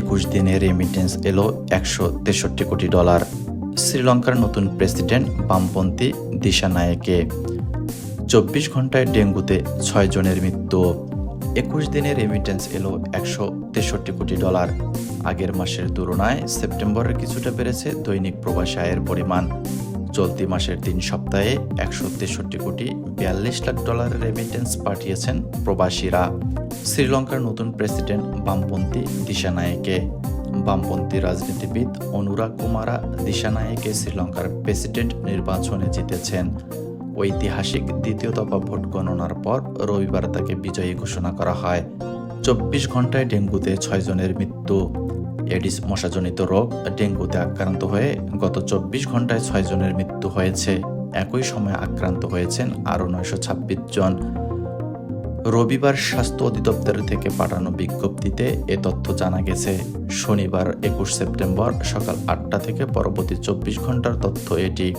একুশ দিনে রেমিটেন্স এলো একশো তেষট্টি কোটি ডলার শ্রীলঙ্কার নতুন প্রেসিডেন্ট বামপন্থী দিশা নায়েকে চব্বিশ ঘন্টায় ডেঙ্গুতে ছয় জনের মৃত্যু। একুশ দিনে রেমিটেন্স এলো একশো তেষট্টি কোটি ডলার আগের মাসের তুলনায় সেপ্টেম্বরে কিছুটা বেড়েছে দৈনিক প্রবাসী আয়ের পরিমাণ। চলতি মাসের তিন সপ্তাহে একশো তেষট্টি কোটি বিয়াল্লিশ লাখ ডলারের রেমিটেন্স পাঠিয়েছেন প্রবাসীরা। শ্রীলঙ্কার নতুন প্রেসিডেন্ট বামপন্থী দিশানায়েকে। বামপন্থী রাজনীতিবিদ অনুরাগ কুমারা দিশানায়েকে শ্রীলঙ্কার প্রেসিডেন্ট নির্বাচনে জিতেছেন। ঐতিহাসিক দ্বিতীয় দফা ভোট গণনার পর রবিবার তাকে বিজয়ী ঘোষণা করা হয়। চব্বিশ ঘন্টায় ডেঙ্গুতে ছয়জনের মৃত্যু। এডিস মশাজনিত রোগ ডেঙ্গুতে আক্রান্ত হয়ে গত চব্বিশ ঘন্টায় ছয়জনের মৃত্যু হয়েছে। একই সময় আক্রান্ত হয়েছেন আরও নয়শো ছাব্বিশ জন। রবিবার স্বাস্থ্য অধিদপ্তর থেকে পাঠানো বিজ্ঞপ্তিতে এ তথ্য জানা গেছে। শনিবার একুশ সেপ্টেম্বর সকাল আটটা থেকে পরবর্তী চব্বিশ ঘণ্টার তথ্য এটি।